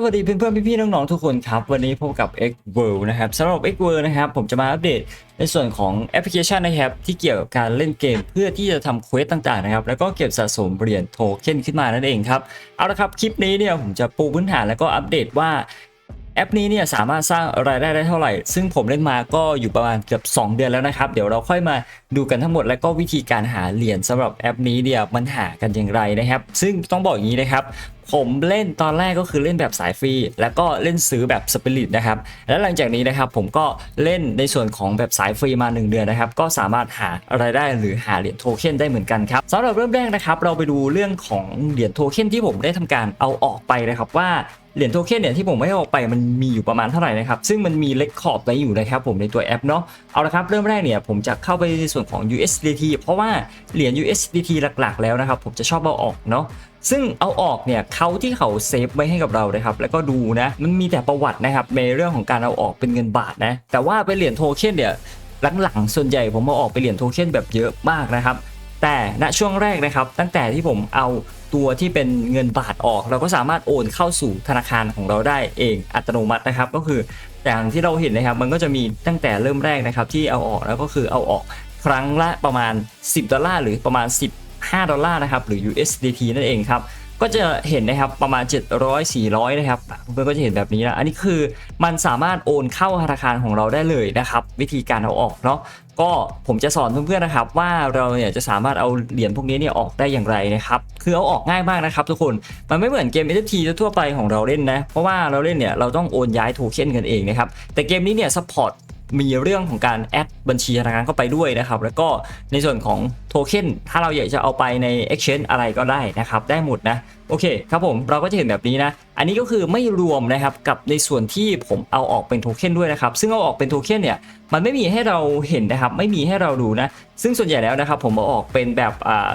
สวัสดีเพื่อนๆพี่ๆน้องๆทุกคนครับ วันนี้พบกับ X World นะครับสำหรับ X World นะครับผมจะมาอัปเดตในส่วนของแอปพลิเคชันนะครับที่เกี่ยวกับการเล่นเกมเพื่อที่จะทำเควสต่างๆนะครับแล้วก็เก็บสะสมเหรียญโทเค็นขึ้นมานั่นเองครับเอาละครับคลิปนี้เนี่ยผมจะปูพื้นฐานแล้วก็อัปเดตว่าแอปนี้เนี่ยสามารถสร้างรายได้ได้เท่าไหร่ ซึ่งผมเล่นมาก็อยู่ประมาณเกือบ2 เดือนแล้วนะครับ เดี๋ยวเราค่อยมาดูกันทั้งหมด แล้วก็วิธีการหาเหรียญสำหรับแอปนี้เนี่ยมันหากันอย่างไรนะครับ ซึ่งต้องบอกอย่างนี้นะครับ ผมเล่นตอนแรกก็คือเล่นแบบสายฟรี แล้วก็เล่นซื้อแบบสปิริตนะครับ แล้วหลังจากนี้นะครับผมก็เล่นในส่วนของแบบสายฟรีมา 1 เดือนนะครับ ก็สามารถหาอะไรได้หรือหาเหรียญโทเค็นได้เหมือนกันครับสำหรับเริ่มแรกนะครับ เราไปดูเรื่องของเหรียญโทเค็นที่ผมได้ทำการเอาออกไปนะครับว่าเหรียญโทเค็นเนี่ยที่ผมไม่ออกไปมันมีอยู่ประมาณเท่าไหร่นะครับซึ่งมันมีเลคคอร์ดไว้อยู่นะครับผมในตัวแอปเนาะเอาละครับเริ่มแรกเนี่ยผมจะเข้าไปในส่วนของ USDT เพราะว่าเหรียญ USDT หลักๆ แล้วนะครับผมจะชอบเอาออกเนาะ ซึ่งเอาออกเนี่ยเขาที่เขาเซฟไว้ให้กับเรานะครับแล้วก็ดูนะมันมีแต่ประวัตินะครับในเรื่องของการเอาออกเป็นเงินบาทนะแต่ว่าเป็นเหรียญโทเค็นเนี่ยหลังๆส่วนใหญ่ผมเอาออกไปนเหรียญโทเค็นแบบเยอะมากนะครับแต่ณช่วงแรกนะครับ ตั้งแต่ที่ผมเอาตัวที่เป็นเงินบาทออก เราก็สามารถโอนเข้าสู่ธนาคารของเราได้เองอัตโนมัตินะครับ ก็คืออย่างที่เราเห็นนะครับ มันก็จะมีตั้งแต่เริ่มแรกนะครับที่เอาออกแล้วก็คือเอาออกครั้งละประมาณ 10 ดอลลาร์หรือประมาณ 5 ดอลลาร์นะครับหรือ USDT นั่นเองครับก็จะเห็นนะครับประมาณ 700 400 นะครับเพื่อนก็จะเห็นแบบนี้นะอันนี้คือมันสามารถโอนเข้าธนาคารของเราได้เลยนะครับ วิธีการเอาออกเนาะก็ผมจะสอนเพื่อนๆนะครับ ว่าเราเนี่ยจะสามารถเอาเหรียญพวกนี้เนี่ยออกได้อย่างไรนะครับคือเอาออกง่ายมากนะครับทุกคนมันไม่เหมือนเกม NFT ทั่วไปของเราเล่นนะเพราะว่าเราเล่นเนี่ยเราต้องโอนย้ายโทเค็นกันเองนะครับแต่เกมนี้เนี่ยซัพพอร์ต มีเรื่องของการแอดบัญชีธนาคารเข้าไปด้วยนะครับ แล้วก็ในส่วนของโทเค็นถ้าเราอยากจะเอาไปใน Exchange อะไรก็ได้นะครับ ได้หมดนะ โอเคครับผมเราก็จะเห็นแบบนี้นะ อันนี้ก็คือไม่รวมนะครับกับในส่วนที่ผมเอาออกเป็นโทเค็นด้วยนะครับ ซึ่งเอาออกเป็นโทเค็นเนี่ยมันไม่มีให้เราเห็นนะครับ ไม่มีให้เราดูนะ ซึ่งส่วนใหญ่แล้วนะครับผมเอาออกเป็นแบบอ่า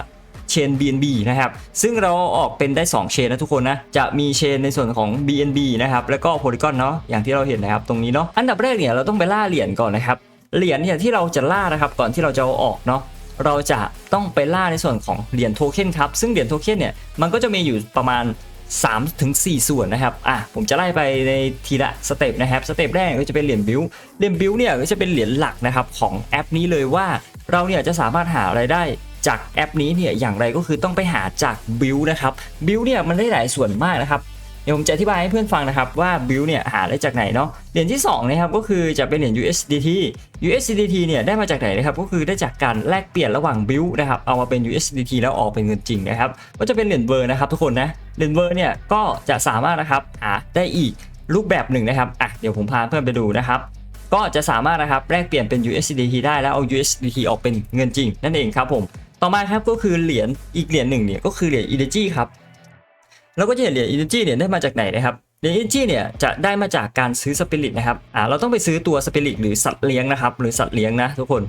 เชน BNB นะครับ ซึ่งเราออกเป็นได้ 2 เชนนะทุกคนนะ จะมีเชนในส่วนของ BNB นะครับ แล้วก็ Polygon เนาะ อย่างที่เราเห็นนะครับ ตรงนี้เนาะ อันดับแรกเนี่ยเราต้องไปล่าเหรียญก่อนนะครับ เหรียญเนี่ยที่เราจะล่านะครับ ก่อนที่เราจะเอาออกเนาะ เราจะต้องไปล่าในส่วนของเหรียญโทเค็นครับ ซึ่งเหรียญโทเค็นเนี่ย มันก็จะมีอยู่ประมาณ3ถึง4ส่วนนะครับ อะ ผมจะไล่ไปในทีละสเต็ปนะครับ สเต็ปแรกก็จะเป็นเหรียญบิวเหรียญบิวเนี่ยก็จะเป็นเหรียญหลักนะครับของแอปนี้เลยว่าเราเนี่ยจะสามารถหาอะไรายได้ จากแอปนี้เนี่ยอย่างไรก็คือต้องไปหาจากบิวนะครับบิวเนี่ยมันได้หลายส่วนมากนะครับเดี๋ยวผมจะอธิบายให้เพื่อนฟังนะครับว่าบิลเนี่ยหาได้จากไหนเนาะเหรียญที่2นะครับก็คือจะเป็นเหรียญ USDT USDT เนี่ยได้มาจากไหนนะครับก็คือได้จากการแลกเปลี่ยนระหว่างบิลนะครับเอามาเป็น USDT แล้วออกเป็นเงินจริงนะครับก็จะเป็นเหรียญเวอร์นะครับทุกคนนะเหรียญเวอร์เนี่ยก็จะสามารถนะครับหาได้อีกรูปแบบหนึ่งนะครับอะเดี๋ยวผมพาเพื่อนไปดูนะครับก็จะสามารถนะครับแลกเปลี่ยนเป็น USDT ได้แล้วเอา USDT ออกเป็นเงินจริง นั่นเองครับผม ต่อมาครับก็คือเหรียญอีกเหรียญหนึ่งเนี่ยก็คือเหรียญ Energy ครับเราก็จะเห็นเหรียญ Energy เนี่ยได้มาจากไหนนะครับเหรียญ Energy เนี่ยจะได้มาจากการซื้อสปิริตนะครับอ่าเราต้องไปซื้อตัวสปิริตหรือสัตว์เลี้ยงนะครับหรือสัตว์เลี้ยงนะทุกคน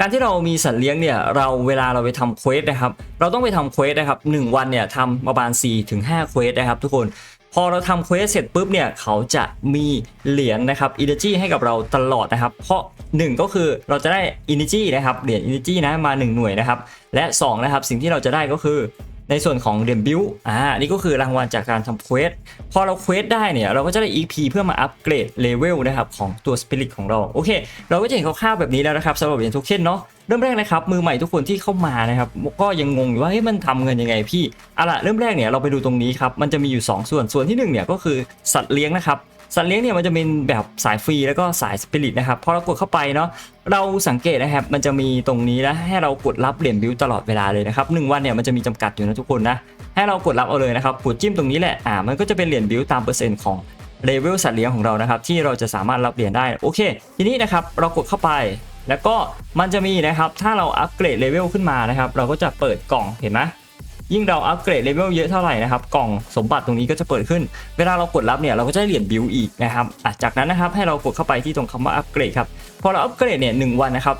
การที่เรามีสัตว์เลี้ยงเนี่ยเราเวลาเราไปทำเควสนะครับ เราต้องไปทำเควสนะครับหนึ่งวันเนี่ยทำประมาณ4ถึง5เควสนะครับทุกคน พอเราทำเควสเสร็จปุ๊บเนี่ยเขาจะมีเหรียญนะครับ energy ให้กับเราตลอดนะครับ เพราะ 1 ก็คือเราจะได้ energy นะครับเหรียญ energy นะมา 1 หน่วยนะครับ และ2นะครับสิ่งที่เราจะได้ก็คือ ในส่วนของเหรียญบิวอ่านี่ก็คือรางวัลจากการทำเควสพอเราเควสได้เนี่ย เราก็จะได้ EP เพื่อมาอัปเกรดเลเวลนะครับของตัวสปิริตของเรา โอเค เราก็จะเห็นคร่าวๆแบบนี้แล้วนะครับสำหรับเหรียญโทเค็นเนาะเริ่มแรกนะครับมือใหม่ทุกคนที่เข้ามานะครับก็ยังงงอยู่ว่าเฮ้ยมันทำเงินยังไงพี่อาล่ะเริ่มแรกเนี่ยเราไปดูตรงนี้ครับมันจะมีอยู่ 2 ส่วนส่วนที่1เนี่ยก็คือสัตว์เลี้ยงนะครับ สัตว์เลี้ยงเนี่ยมันจะเป็นแบบสายฟรีแล้วก็สายสปิริตนะครับพอเรากดเข้าไปเนาะเราสังเกตนะครับมันจะมีตรงนี้นะให้เรากดรับเหรียญบิวตลอดเวลาเลยนะครับหนึ่งวันเนี่ยมันจะมีจำกัดอยู่นะทุกคนนะให้เรากดรับเอาเลยนะครับกดจิ้มตรงนี้แหละอ่ามันก็จะเป็นเหรียญบิวตามเปอร์เซ็นต์ของเลเวลสัตว์เลี้ยงของเรานะครับที่เราจะสามารถรับเหรียญได้โอเค ทีนี้นะครับเรากดเข้าไปแล้วก็มันจะมีนะครับถ้าเราอัปเกรดเลเวลขึ้นมานะครับเราก็จะเปิดกล่องเห็นไหม ยิ่งเราอัปเกรดเลเวลเยอะเท่าไหร่นะครับกล่องสมบัติตรงนี้ก็จะเปิดขึ้น เวลาเรากดรับเนี่ยเราก็จะได้เหรียญบิวอีกนะครับจากนั้นนะครับให้เรากดเข้าไปที่ตรงคำว่าอัปเกรดครับพอเราอัปเกรดเนี่ยหนึ่งวันนะครับ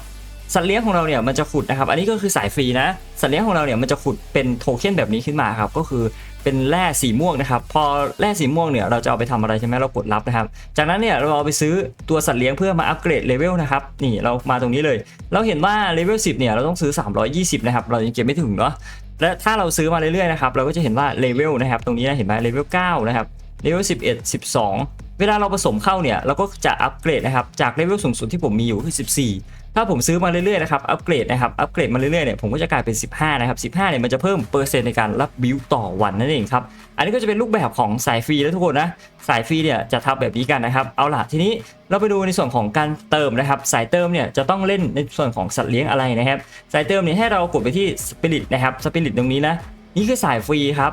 สัตว์เลี้ยงของเราเนี่ยมันจะขุดนะครับอันนี้ก็คือสายฟรีนะสัตว์เลี้ยงของเราเนี่ยมันจะขุดเป็นโทเค็นแบบนี้ขึ้นมาครับก็คือเป็นแร่สีม่วงนะครับพอแร่สีม่วงเนี่ยเราจะเอาไปทำอะไรใช่ไหมเรากดรับนะครับ จากนั้นเนี่ยเราเอาไปซื้อตัวสัตว์เลี้ยงเพื่อมาอัปเกรดเลเวลนะครับนี่เรามาตรงนี้เลย เราเห็นว่าเลเวล10เนี่ยเราต้องซื้อ 320นะครับเรายังเก็บไม่ถึงเนาะ และถ้าเราซื้อมาเรื่อยๆนะครับเราก็จะเห็นว่าเลเวลนะครับตรงนี้นะเห็นไหมเลเวล9นะครับเลเวล11 12 เวลาเราผสมเข้าเนี่ยเราก็จะอัปเกรดนะครับจากเลเวลสูงสุดที่ผมมีอยู่คือ 14 ถ้าผมซื้อมาเรื่อยๆนะครับอัปเกรดนะครับอัปเกรดมาเรื่อยๆเนี่ยผมก็จะกลายเป็น 15 นะครับ 15 เนี่ยมันจะเพิ่มเปอร์เซ็นต์ในการรับบิลต่อวันนั่นเองครับอันนี้ก็จะเป็นรูปแบบของสายฟรีแล้วทุกคนนะ สายฟรีเนี่ยจะทำแบบนี้กันนะครับ เอาล่ะทีนี้เราไปดูในส่วนของการเติมนะครับ สายเติมเนี่ยจะต้องเล่นในส่วนของสัตว์เลี้ยงอะไรนะครับ สายเติมเนี่ยให้เรากดไปที่สปิริตนะครับสปิริตตรงนี้นะนี่คือสายฟรีครับ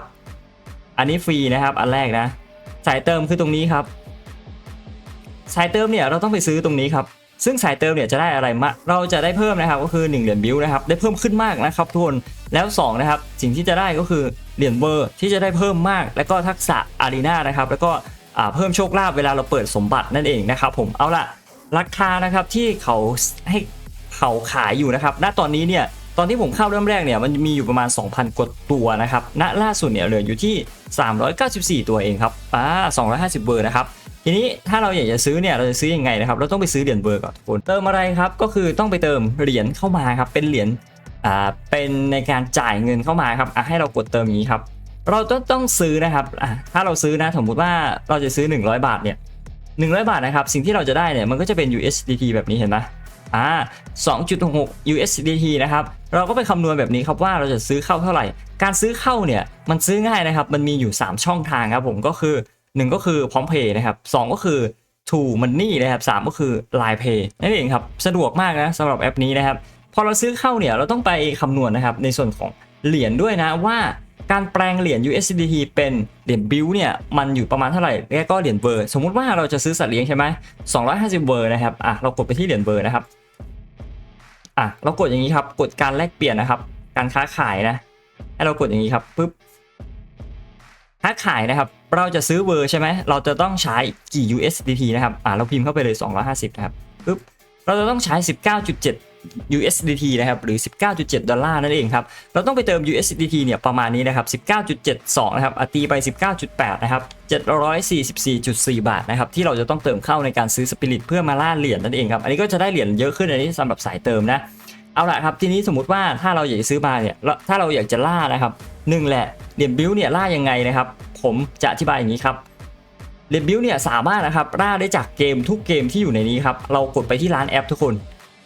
อันนี้ฟรีนะครับ อันแรกนะ สายเติมคือตรงนี้ครับ สายเติมเนี่ยเราต้องไปซื้อตรงนี้ครับซึ่งสายเติมเนี่ยจะได้อะไรมาเราจะได้เพิ่มนะครับก็คือ1เหรียญบิลนะครับได้เพิ่มขึ้นมากนะครับทุกคนแล้ว2นะครับสิ่งที่จะได้ก็คือเหรียญเบอร์ที่จะได้เพิ่มมาก แล้วก็ทักษะอารีนานะครับแล้วก็ เพิ่มโชคลาภเวลาเราเปิดสมบัตินั่นเองนะครับผมเอาล่ะราคานะครับที่เขาให้เขาขายอยู่นะครับ ณตอนนี้เนี่ยตอนที่ผมเข้าเริ่มแรกเนี่ยมันมีอยู่ประมาณ 2,000 กว่าตัวนะครับ ณ ล่าสุดเนี่ยเหลืออยู่ที่ 394 ตัวเองครับ อ่า 250 เบอร์นะครับ ทีนี้ถ้าเราอยากจะซื้อเนี่ยเราจะซื้อยังไงนะครับ เราต้องไปซื้อเหรียญเบอร์ก่อนทุกคนเติมอะไรครับ ก็คือต้องไปเติมเหรียญเข้ามาครับ เป็นเหรียญ อ่า เป็นในการจ่ายเงินเข้ามาครับ อะให้เรากดเติมอย่างนี้ครับ เราต้องต้องซื้อนะครับถ้าเราซื้อนะสมมุติว่าเราจะซื้อ 100 บาทเนี่ย100 บาทนะครับ สิ่งที่เราจะได้เนี่ยมันก็จะเป็น USDT แบบนี้เห็นไหมอ่า2.66 USDT นะครับ เราก็ไปคำนวณแบบนี้ครับว่าเราจะซื้อเข้าเท่าไหร่ การซื้อเข้าเนี่ยมันซื้อง่ายนะครับ มันมีอยู่ 3 ช่องทางครับผมก็คือ 1 ก็คือพร้อมเพย์นะครับ2ก็คือ True Money นะครับ3ก็คือ Line Pay นั่นเองครับสะดวกมากนะสำหรับแอปนี้นะครับ พอเราซื้อเข้าเนี่ยเราต้องไปคำนวณนะครับในส่วนของเหรียญด้วยนะว่า การแปลงเหรียญ USDT เป็นเหรียญบิลเนี่ยมันอยู่ประมาณเท่าไหร่แล้วก็เหรียญเบอร์สมมุติว่าเราจะซื้อสัตว์เลี้ยงใช่ไหม250เบอร์นะครับอะเรากดไปที่เหรียญเบอร์นะครับอะเรากดอย่างนี้ครับกดการแลกเปลี่ยนนะครับ การค้าขายนะให้เรากดอย่างนี้ครับปุ๊บค้าขายนะครับ เราจะซื้อเบอร์ใช่ไหมเราจะต้องใช้กี่ USDT นะครับอะเราพิมพ์เข้าไปเลย 250นะครับปุ๊บเราจะต้องใช้ 19.7 USDT นะครับหรือ 19.7 ดอลลาร์นั่นเองครับเราต้องไปเติม USDT เนี่ยประมาณนี้นะครับ19.72นะครับอะตีไป 19.8นะครับ744.4 บาทนะครับที่เราจะต้องเติมเข้าในการซื้อสปิริตเพื่อมาล่าเหรียญนั่นเองครับอันนี้ก็จะได้เหรียญเยอะขึ้นอันนี้สำหรับสายเติมนะเอาละครับทีนี้สมมติว่าถ้าเราอยากจะซื้อมาเนี่ยถ้าเราอยากจะล่านะครับหนึ่งแหละเหรียญบิลเนี่ยล่ายังไงนะครับผมจะอธิบายอย่างนี้ครับเหรียญบิลเนี่ยสามารถนะครับล่าได้จากเกมทุกเกมที่อยู่ในนี้ครับเรากดไปที่ร้านแอปทุกคน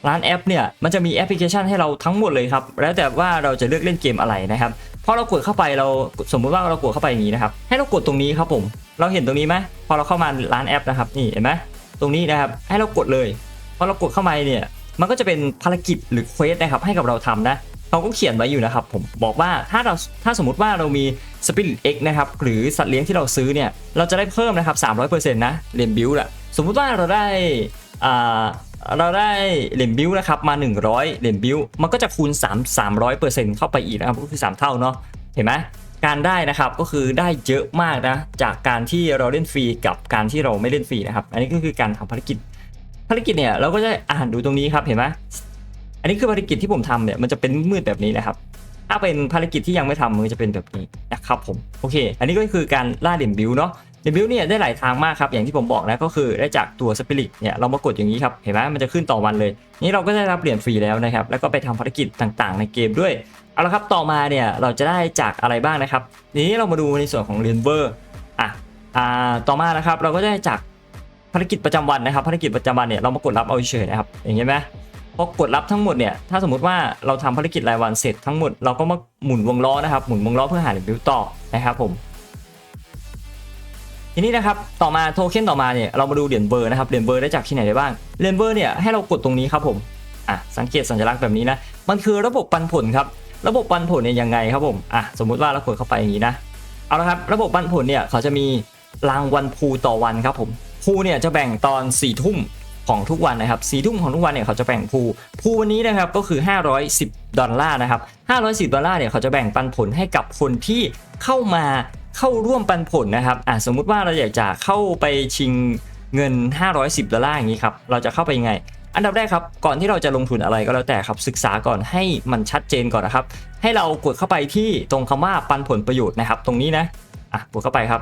ร้านแอปเนี่ยมันจะมีแอปพลิเคชันให้เราทั้งหมดเลยครับแล้วแต่ว่าเราจะเลือกเล่นเกมอะไรนะครับพอเรากดเข้าไปเราสมมุติว่าเรากดเข้าไปอย่างนี้นะครับให้เรากดตรงนี้ครับผมเราเห็นตรงนี้ไหมพอเราเข้ามาร้านแอปนะครับนี่เห็นไหมตรงนี้นะครับให้เรากดเลยพอเรากดเข้ามาเนี่ยมันก็จะเป็นภารกิจหรือเควสนะครับให้กับเราทำนะเขาก็เขียนไว้อยู่นะครับผมบอกว่าถ้าเราถ้าสมมติว่าเรามี Spirit X นะครับหรือสัตว์เลี้ยงที่เราซื้อเนี่ยเราจะได้เพิ่มนะครับ300%นะเหรียญบิลอะสมมุติว่าเราได้อ่า เราได้เหรียญบิลนะครับมา 100เหรียญบิลมันก็จะคูณ 3 300%เข้าไปอีกนะครับก็คือ 3 เท่าเนาะเห็นไหมการได้นะครับก็คือได้เยอะมากนะจากการที่เราเล่นฟรีกับการที่เราไม่เล่นฟรีนะครับ อันนี้ก็คือการทำภารกิจภารกิจเนี่ยเราก็จะอ่านดูตรงนี้ครับเห็นไหมอันนี้คือภารกิจที่ผมทำเนี่ยมันจะเป็นมืดแบบนี้นะครับ ถ้าเป็นภารกิจที่ยังไม่ทำมันจะเป็นแบบนี้นะครับผมโอเค อันนี้ก็คือการล่าเหรียญบิลเนาะ บิวเนี่ยได้หลายทางมากครับอย่างที่ผมบอกนะก็คือได้จากตัวสปิริตเนี่ยเรามากดอย่างนี้ครับเห็นไหมมันจะขึ้นต่อวันเลย นี่เราก็ได้รับเหรียญฟรีแล้วนะครับแล้วก็ไปทำภารกิจต่างๆ ในเกมด้วยเอาละครับต่อมาเนี่ยเราจะได้จากอะไรบ้างนะครับทีนี้เรามาดูในส่วนของเรียญเวอร์อะอ่าต่อมานะครับเราก็ได้จากภารกิจประจำวันนะครับภารกิจประจำวันเนี่ยเรามากดรับเอาเฉยนะครับอย่างเงี้ยไหมพอกดรับทั้งหมดเนี่ยถ้าสมมติว่าเราทำภารกิจรายวันเสร็จทั้งหมดเราก็มาหมุนวงล้อนะครับหมุนวงล้อเพื่อหาเหรียญบิวต่อนะครับผม ทีนี้นะครับต่อมาโทเค็นต่อมาเนี่ยเรามาดูเหรียญเบอร์นะครับเหรียญเบอร์ได้จากที่ไหนได้บ้างเหรียญเบอร์เนี่ยให้เรากดตรงนี้ครับผมอะสังเกตสัญลักษณ์แบบนี้นะมันคือระบบปันผลครับระบบปันผลเนี่ยยังไงครับผมอะสมมุติว่าเรากดเข้าไปอย่างนี้นะเอาละครับระบบปันผลเนี่ยเขาจะมีรางวัลพูต่อวันครับผมพูเนี่ยจะแบ่งตอน4ี่ทุ่มของทุกวันนะครับสี่ทุ่มของทุกวันเนี่ยเขาจะแบ่งพูพูวันนี้นะครับก็คือ 510 ดอลลาร์นะครับ510 ดอลลาร์เนี่ยเขาจะแบ่งปันผลให้กับคนที่เข้ามา เข้าร่วมปันผลนะครับอะสมมุติว่าเราอยากจะเข้าไปชิงเงิน 510ดอลลาร์อย่างนี้ครับเราจะเข้าไปยังไง อันดับแรกครับก่อนที่เราจะลงทุนอะไรก็แล้วแต่ครับศึกษาก่อนให้มันชัดเจนก่อนนะครับ ให้เรากดเข้าไปที่ตรงคำว่าปันผลประโยชน์นะครับ ตรงนี้นะอะกดเข้าไปครับ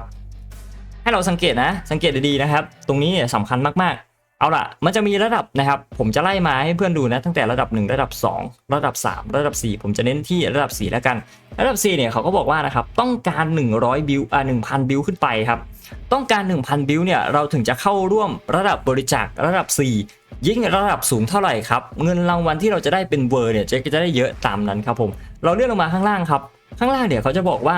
ให้เราสังเกตนะ สังเกตดีๆนะครับ ตรงนี้เนี่ยสำคัญมากๆ เอาล่ะ มันจะมีระดับนะครับ ผมจะไล่มาให้เพื่อนดูนะ ตั้งแต่ระดับ 1 ระดับ 2 ระดับ 3 ระดับ 4 ผมจะเน้นที่ระดับ 4 แล้วกัน ระดับ 4 เนี่ยเขาก็บอกว่านะครับ ต้องการ 100 บิลอ่า1,000 บิลขึ้นไปครับ ต้องการ 1,000 บิลเนี่ย เราถึงจะเข้าร่วมระดับบริจาคระดับ 4 ยิ่งระดับสูงเท่าไหร่ครับ เงินรางวัลที่เราจะได้เป็นเวอร์เนี่ยจะจะได้เยอะตามนั้นครับผม เราเลื่อนลงมาข้างล่างครับ ข้างล่างเนี่ยเขาจะบอกว่า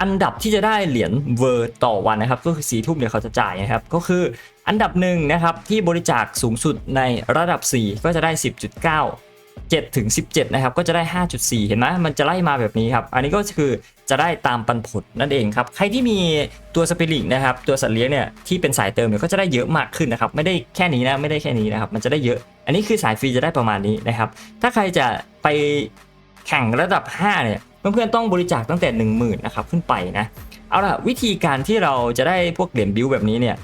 อันดับที่จะได้เหรียญเวอร์ต่อวันนะครับ ก็คือสีทุ่มเนี่ยเขาจะจ่ายนะครับ ก็คืออันดับหนึ่งนะครับที่บริจาคสูงสุดในระดับ 4 ก็จะได้ 10.9 7ถึง17 นะครับ ก็จะได้ 5.4 เห็นไหมมันจะไล่มาแบบนี้ครับ อันนี้ก็คือจะได้ตามปันผลนั่นเองครับ ใครที่มีตัวสปิริตนะครับ ตัวสัตว์เลี้ยงเนี่ยที่เป็นสายเติมเนี่ยก็จะได้เยอะมากขึ้นนะครับ ไม่ได้แค่นี้นะ ไม่ได้แค่นี้นะครับ มันจะได้เยอะ อันนี้คือสายฟรีจะได้ประมาณนี้นะครับ ถ้าใครจะไป แข่งระดับ 5 เนี่ยเพื่อนๆต้องบริจาคตั้งแต่ 10,000นะครับขึ้นไปนะเอาล่ะวิธีการที่เราจะได้พวกเหรียญบิวแบบนี้เนี่ย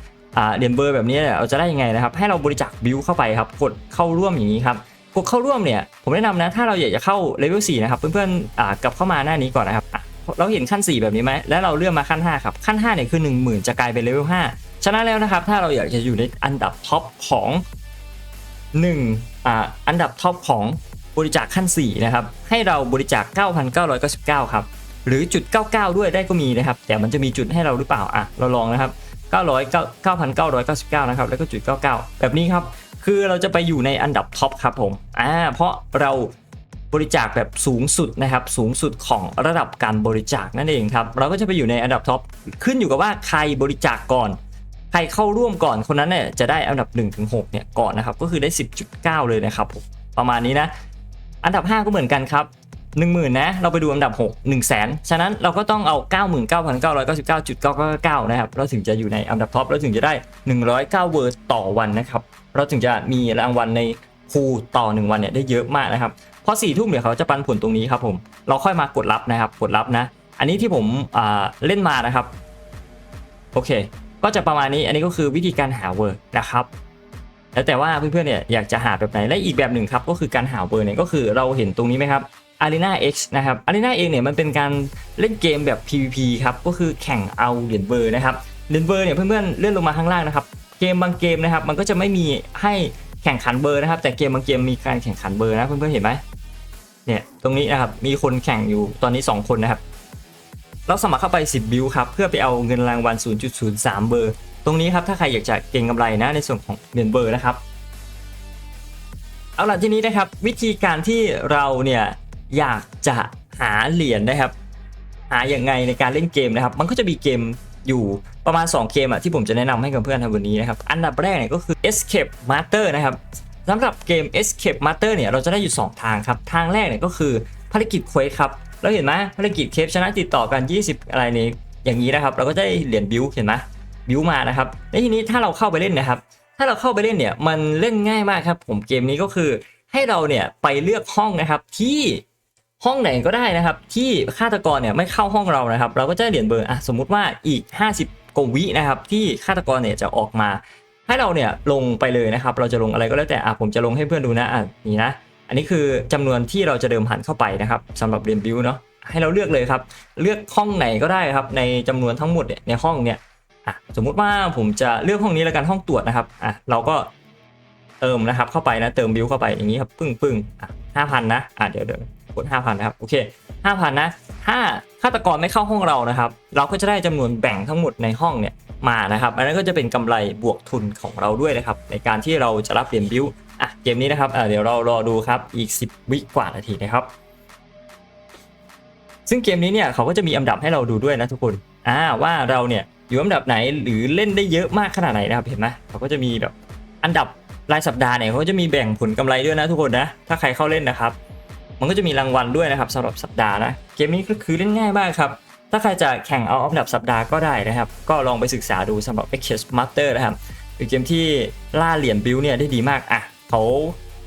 เหรียญเบอร์แบบนี้เนี่ยเราจะได้ยังไงนะครับ ให้เราบริจาคบิวเข้าไปครับกดเข้าร่วมอย่างนี้ครับกดเข้าร่วมเนี่ยผมแนะนำนะถ้าเราอยากจะเข้าเลเวล4นะครับเพื่อนๆกลับเข้ามาหน้านี้ก่อนนะครับเราเห็นขั้น 4 แบบนี้ไหมแล้วเราเลื่อนมาขั้น 5 ครับ ขั้น 5 เนี่ยคือ 10,000 จะกลายเป็นเลเวล 5 ฉะนั้นแล้วนะครับ ถ้าเราอยากจะอยู่ในอันดับท็อปของ1อ่าอันดับท็อปของ บริจาคขั้น 4 นะครับ ให้เราบริจาค 9,999 ครับ หรือจุด 99 ด้วยได้ก็มีนะครับ แต่มันจะมีจุดให้เราหรือเปล่าอะเราลองนะครับ9,999 นะครับ แล้วก็จุด 99 แบบนี้ครับ คือเราจะไปอยู่ในอันดับท็อปครับผมอ่าเพราะเราบริจาคแบบสูงสุดนะครับ สูงสุดของระดับการบริจาคนั่นเองครับ เราก็จะไปอยู่ในอันดับท็อปขึ้นอยู่กับว่าใครบริจาคก่อน ใครเข้าร่วมก่อนคนนั้นเนี่ยจะได้อันดับ1ถึง6เนี่ยก่อนนะครับ ก็คือได้ 10.9 เลยนะครับผมประมาณนี้นะ อันดับ 5 ก็เหมือนกันครับ10,000นะเราไปดูอันดับ 6 1 0 0 0 0แสนฉะนั้นเราก็ต้องเอา 99,999.999นะครับเราถึงจะอยู่ในอันดับท็อปเราถึงจะได้ 109 เวอร์ต่อวันนะครับเราถึงจะมีรางวัลในคูต่อ 1 วันเนี่ยได้เยอะมากนะครับพอ4ทุ่มเดี๋ยวเขาจะปันผลตรงนี้ครับผมเราค่อยมากดรับนะครับกดรับนะ อันนี้ที่ผมเล่นมานะครับโอเค ก็จะประมาณนี้อันนี้ก็คือวิธีการหาเวอร์นะครับ แล้วแต่ว่าเพื่อนๆเนี่ยอยากจะหาแบบไหนและอีกแบบหนึ่งครับก็คือการหาเวอร์เนี่ยก็คือเราเห็นตรงนี้ไหมครับ Arena X นะครับ Arena X เนี่ยมันเป็นการเล่นเกมแบบ PVP ครับก็คือแข่งเอาเหรียญเบอร์นะครับเหรียญเบอร์เนี่ยเพื่อนๆเลื่อนลงมาข้างล่างนะครับเกมบางเกมนะครับมันก็จะไม่มีให้แข่งขันเบอร์นะครับ แต่เกมบางเกมมีการแข่งขันเบอร์นะเพื่อนๆเห็นไหมเนี่ยตรงนี้นะครับมีคนแข่งอยู่ตอนนี้ 2 คนนะครับเราสมัครเข้าไป 10 บิลครับเพื่อไปเอาเงินรางวัล 0.03 เบอร์ตรงนี้ครับถ้าใครอยากจะเก็งกำไรนะในส่วนของเหรียญเบอร์นะครับ เอาล่ะทีนี้นะครับวิธีการที่เราเนี่ยอยากจะหาเหรียญนะครับ หาอย่างไงในการเล่นเกมนะครับ มันก็จะมีเกมอยู่ประมาณ 2 เกมอะที่ผมจะแนะนำให้กับเพื่อนในวันนี้นะครับอันดับแรกเนี่ยก็คือ Escape Master นะครับสำหรับเกม Escape Master เนี่ยเราจะได้อยู่ 2 ทางครับ ทางแรกเนี่ยก็คือภารกิจเควสครับเราเห็นไหมภารกิจเคปชนะติดต่อกัน 20 อะไรนี้อย่างนี้นะครับ เราก็จะได้เหรียญบิวเห็นไหม บิวมานะครับและทีนี้ถ้าเราเข้าไปเล่นนะครับ ถ้าเราเข้าไปเล่นเนี่ยมันเล่นง่ายมากครับ ผมเกมนี้ก็คือให้เราเนี่ยไปเลือกห้องนะครับที่ห้องไหนก็ได้นะครับ ที่ฆาตกรเนี่ยไม่เข้าห้องเรานะครับ เราก็จะเหรียญเบอร์อะสมมุติว่าอีก 50กว่าวินะครับ ที่ฆาตกรเนี่ยจะออกมา ให้เราเนี่ยลงไปเลยนะครับ เราจะลงอะไรก็แล้วแต่อะผมจะลงให้เพื่อนดูนะอะนี่นะอันนี้คือจำนวนที่เราจะเดิมพันเข้าไปนะครับสำหรับเรียญบิวเนาะให้เราเลือกเลยครับ เลือกห้องไหนก็ได้ครับ ในจำนวนทั้งหมดเนี่ยในห้องเนี่ย อะสมมุติว่าผมจะเลือกห้องนี้แล้วกันห้องตรวจนะครับอะเราก็เติมนะครับเข้าไปนะเติมบิวเข้าไปอย่างนี้ครับปึ้งปึ้งอะห้าพันนะอะเดี๋ยวเดี๋ยวกดห้าพันนะครับโอเคห้าพันนะถ้าฆาตกรไม่เข้าห้องเรานะครับ เราก็จะได้จำนวนแบ่งทั้งหมดในห้องเนี่ยมานะครับ อันนั้นก็จะเป็นกำไรบวกทุนของเราด้วยนะครับ ในการที่เราจะรับเหรียญบิวอะเกมนี้นะครับอะเดี๋ยวเรารอดูครับอีก 10 วิกว่านาทีนะครับ ซึ่งเกมนี้เนี่ยเขาก็จะมีอันดับให้เราดูด้วยนะทุกคนอ่าว่าเราเนี่ย อยู่อันดับไหนหรือเล่นได้เยอะมากขนาดไหนนะครับเห็นไหมเขาก็จะมีแบบอันดับรายสัปดาห์เนี่ยเขาก็จะมีแบ่งผลกำไรด้วยนะทุกคนนะ ถ้าใครเข้าเล่นนะครับ มันก็จะมีรางวัลด้วยนะครับสำหรับสัปดาห์นะ เกมนี้ก็คือเล่นง่ายมากครับ ถ้าใครจะแข่งเอาอันดับสัปดาห์ก็ได้นะครับ ก็ลองไปศึกษาดูสำหรับ x c h Master นะครับเป็นเกมที่ล่าเหรียญบิวเนี่ยได้ดีมากอะเขา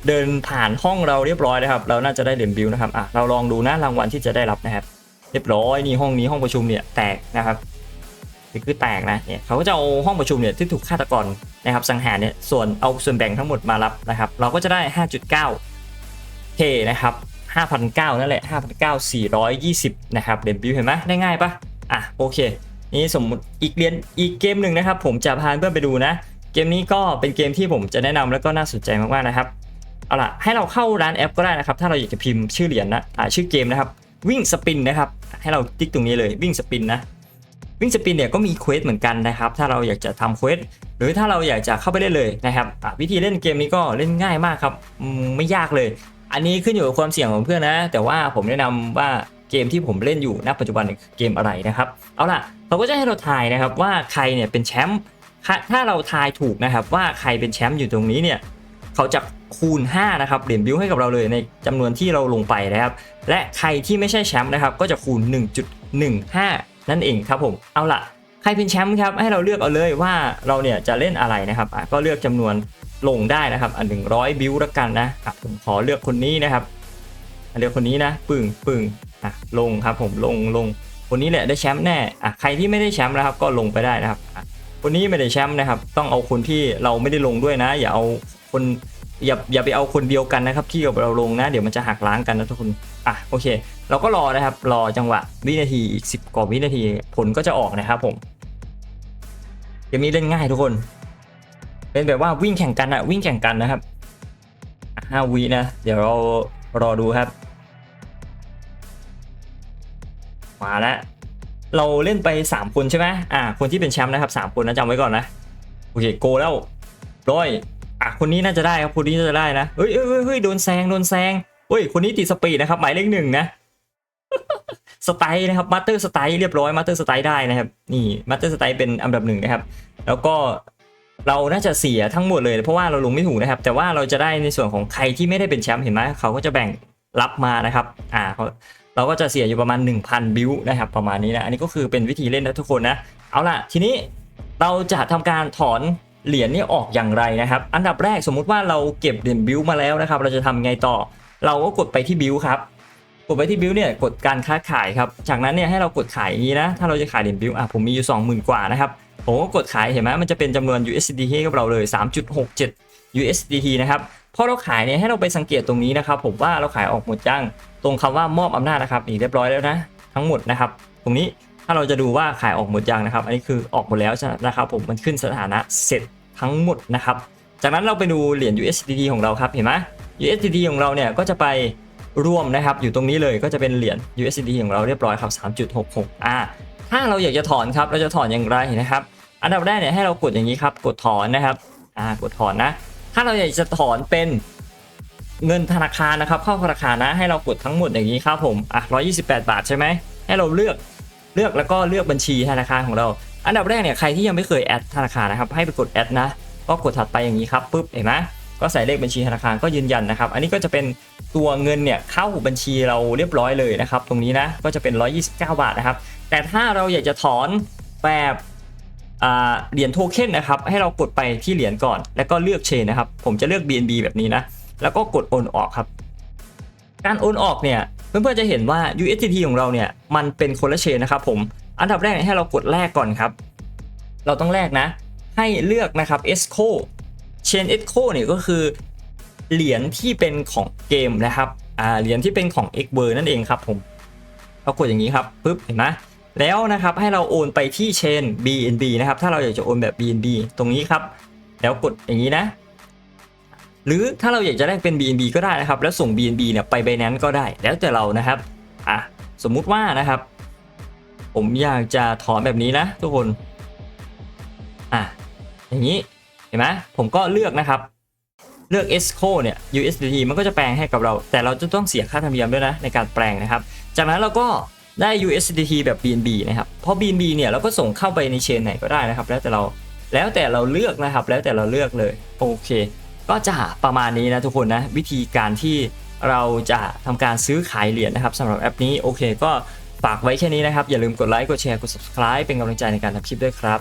เดินผ่านห้องเราเรียบร้อยนะครับ เราน่าจะได้เหรียญบิวนะครับอะเราลองดูนะรางวัลที่จะได้รับนะครับ เรียบร้อยนี่ห้องนี้ห้องประชุมเนี่ยแตกนะครับ คือแตกนะเนี่ยเขาก็จะเอาห้องประชุมเนี่ยที่ถูกฆาตกรนะครับสังหารเนี่ยส่วนเอาส่วนแบ่งทั้งหมดมารับนะครับ เราก็จะได้ 5.9 k นะครับ5,009นั่นแหละ5,9420นะครับเดบิวเห็นไหมได้ง่ายปะอะโอเค นี่สมมติอีกเรียนอีกเกมหนึ่งนะครับ ผมจะพาเพื่อนไปดูนะ เกมนี้ก็เป็นเกมที่ผมจะแนะนำแล้วก็น่าสนใจมากๆนะครับเอาล่ะให้เราเข้าร้านแอปก็ได้นะครับ ถ้าเราอยากจะพิมพ์ชื่อเหรียญนะชื่อเกมนะครับ วิ่งสปินนะครับ ให้เราติ๊กตรงนี้เลยวิ่งสปินนะ วิ่งสปินเนี่ยก็มีเควสเหมือนกันนะครับ ถ้าเราอยากจะทำเควสหรือถ้าเราอยากจะเข้าไปเล่นเลยนะครับวิธีเล่นเกมนี้ก็เล่นง่ายมากครับไม่ยากเลย อันนี้ขึ้นอยู่กับความเสี่ยงของเพื่อนนะ แต่ว่าผมแนะนำว่าเกมที่ผมเล่นอยู่ณปัจจุบันเกมอะไรนะครับ เอาล่ะเขาก็จะให้เราทายนะครับว่าใครเนี่ยเป็นแชมป์ถ้าเราทายถูกนะครับ ว่าใครเป็นแชมป์อยู่ตรงนี้เนี่ยเขาจะคูณ 5 นะครับเหรียญบิวให้กับเราเลยในจำนวนที่เราลงไปนะครับ และใครที่ไม่ใช่แชมป์นะครับ ก็จะคูณ 1.15 นั่นเองครับผมเอาล่ะใครเป็นแชมป์ครับให้เราเลือกเอาเลยว่าเราเนี่ยจะเล่นอะไรนะครับอะก็เลือกจำนวนลงได้นะครับอันหนึ่งร้อยบิวละกันนะอะผมขอเลือกคนนี้นะครับเลือกคนนี้นะปึ่งปึ่งอะลงครับผมลงลงคนนี้แหละได้แชมป์แน่อะใครที่ไม่ได้แชมป์นะครับก็ลงไปได้นะครับอะคนนี้ไม่ได้แชมป์นะครับ ต้องเอาคนที่เราไม่ได้ลงด้วยนะ อย่าเอาคนอย่าอย่าไปเอาคนเดียวกันนะครับ ที่กับเราลงนะ เดี๋ยวมันจะหักล้างกันนะทุกคนอะโอเค เราก็รอนะครับ รอจังหวะวินาทีอีกสิบกว่าวินาที ผลก็จะออกนะครับผมเกมนี้เล่นง่ายทุกคน เป็นแบบว่าวิ่งแข่งกันอะวิ่งแข่งกันนะครับห้าวินะ เดี๋ยวเรารอดูครับ มาแล้ว เราเล่นไป 3 คนใช่ไหมอ่า คนที่เป็นแชมป์นะครับ 3 คนนะจำไว้ก่อนนะ โอเคโกแล้วร้อยอะคนนี้น่าจะได้ครับคนนี้น่าจะได้นะเฮ้ยเฮ้ยเฮ้ยเฮ้ยโดนแซงโดนแซงเฮ้ยคนนี้ติดสปีดนะครับหมายเลขหนึ่งนะ สไตล์นะครับมาสเตอร์สไตล์เรียบร้อยมาสเตอร์สไตล์ได้นะครับ นี่มาสเตอร์สไตล์เป็นอันดับหนึ่งนะครับ แล้วก็เราน่าจะเสียทั้งหมดเลย เพราะว่าเราลงไม่ถูกนะครับ แต่ว่าเราจะได้ในส่วนของใครที่ไม่ได้เป็นแชมป์เห็นไหมเขาก็จะแบ่งรับมานะครับ อ่าเราก็จะเสียอยู่ประมาณ 1,000 บิวนะครับ ประมาณนี้นะ อันนี้ก็คือเป็นวิธีเล่นนะทุกคนนะ เอาล่ะ ทีนี้เราจะทำการถอนเหรียญนี้ออกอย่างไรนะครับ อันดับแรกสมมุติว่าเราเก็บเหรียญบิวมาแล้วนะครับ เราจะทำไงต่อ เราก็กดไปที่บิวครับ ดไปที่บิลเนี่ยกดการค้าขายครับ จากนั้นเนี่ยให้เรากดขายอย่างนี้นะ ถ้าเราจะขายเหรียญบิลอะผมมีอยู่ 20,000 กว่านะครับ ผมก็กดขายเห็นไหมมันจะเป็นจำนวน USDT ให้กับเราเลย 3.67 USDT นะครับพอเราขายเนี่ยให้เราไปสังเกตตรงนี้นะครับ ผมว่าเราขายออกหมดจังตรงคำว่ามอบอำนาจนะครับนี่เรียบร้อยแล้วนะ ทั้งหมดนะครับ ตรงนี้ถ้าเราจะดูว่าขายออกหมดยังนะครับ อันนี้คือออกหมดแล้วนะครับ ผมมันขึ้นสถานะเสร็จทั้งหมดนะครับ จากนั้นเราไปดูเหรียญ USDT ของเราครับเห็นไหม USDT ของเราเนี่ยก็จะไป รวมนะครับอยู่ตรงนี้เลยก็จะเป็นเหรียญ USDT ของเราเรียบร้อยครับ 3.66อ่าถ้าเราอยากจะถอนครับเราจะถอนอย่างไรนะครับอันดับแรกเนี่ยให้เรากดอย่างนี้ครับกดถอนนะครับอ่ากดถอนนะ ถ้าเราอยากจะถอนเป็นเงินธนาคารนะครับเข้าธนาคารนะให้เรากดทั้งหมดอย่างนี้ครับผมอะ128 บาทใช่ไหมให้เราเลือกเลือกแล้วก็เลือกบัญชีธนาคารของเรา อันดับแรกเนี่ยใครที่ยังไม่เคยแอดธนาคารนะครับให้ไปกดแอดนะก็กดถัดไปอย่างนี้ครับปุ๊บเห็นไหม ก็ใส่เลขบัญชีธนาคารก็ยืนยันนะครับ อันนี้ก็จะเป็นตัวเงินเนี่ยเข้าบัญชีเราเรียบร้อยเลยนะครับ ตรงนี้นะก็จะเป็น 129 บาทนะครับ แต่ถ้าเราอยากจะถอนแบบเหรียญโทเค็นนะครับ ให้เรากดไปที่เหรียญก่อน แล้วก็เลือกเชนนะครับ ผมจะเลือก BNB แบบนี้นะ แล้วก็กดโอนออกครับ การโอนออกเนี่ยเพื่อนๆจะเห็นว่า USDT ของเราเนี่ยมันเป็นคนละเชนนะครับผมอันดับแรกให้เรากดแลกก่อนครับ เราต้องแลกนะ ให้เลือกนะครับ ESCO เชน ESCO เนี่ยก็คือเหรียญที่เป็นของเกมนะครับอ่าเหรียญที่เป็นของ x v e r นั่นเองครับผมเรากดอย่างนี้ครับปุ๊บเห็นไหมแล้วนะครับให้เราโอนไปที่เชน BNB นะครับ ถ้าเราอยากจะโอนแบบ BNB ตรงนี้ครับ แล้วกดอย่างนี้นะ หรือถ้าเราอยากจะแลกเป็น BNB ก็ได้นะครับ แล้วส่ง BNB เนี่ยไป Binance ก็ได้ แล้วแต่เรานะครับอะสมมุติว่านะครับ ผมอยากจะถอนแบบนี้นะทุกคนอะอย่างนี้ เห็นไหมผมก็เลือกนะครับ เลือก ESCO เนี่ย USDT มันก็จะแปลงให้กับเรา แต่เราจะต้องเสียค่าธรรมเนียมด้วยนะในการแปลงนะครับ จากนั้นเราก็ได้ USDT แบบ BNB นะครับ เพราะ BNB เนี่ยเราก็ส่งเข้าไปในเชนไหนก็ได้นะครับ แล้วแต่เรา แล้วแต่เราเลือกนะครับ แล้วแต่เราเลือกเลย โอเค ก็จะประมาณนี้นะทุกคนนะ วิธีการที่เราจะทำการซื้อขายเหรียญนะครับสำหรับแอปนี้ โอเค ก็ฝากไว้แค่นี้นะครับ อย่าลืมกดไลค์ กดแชร์ กด subscribe เป็นกำลังใจในการทำคลิปด้วยครับ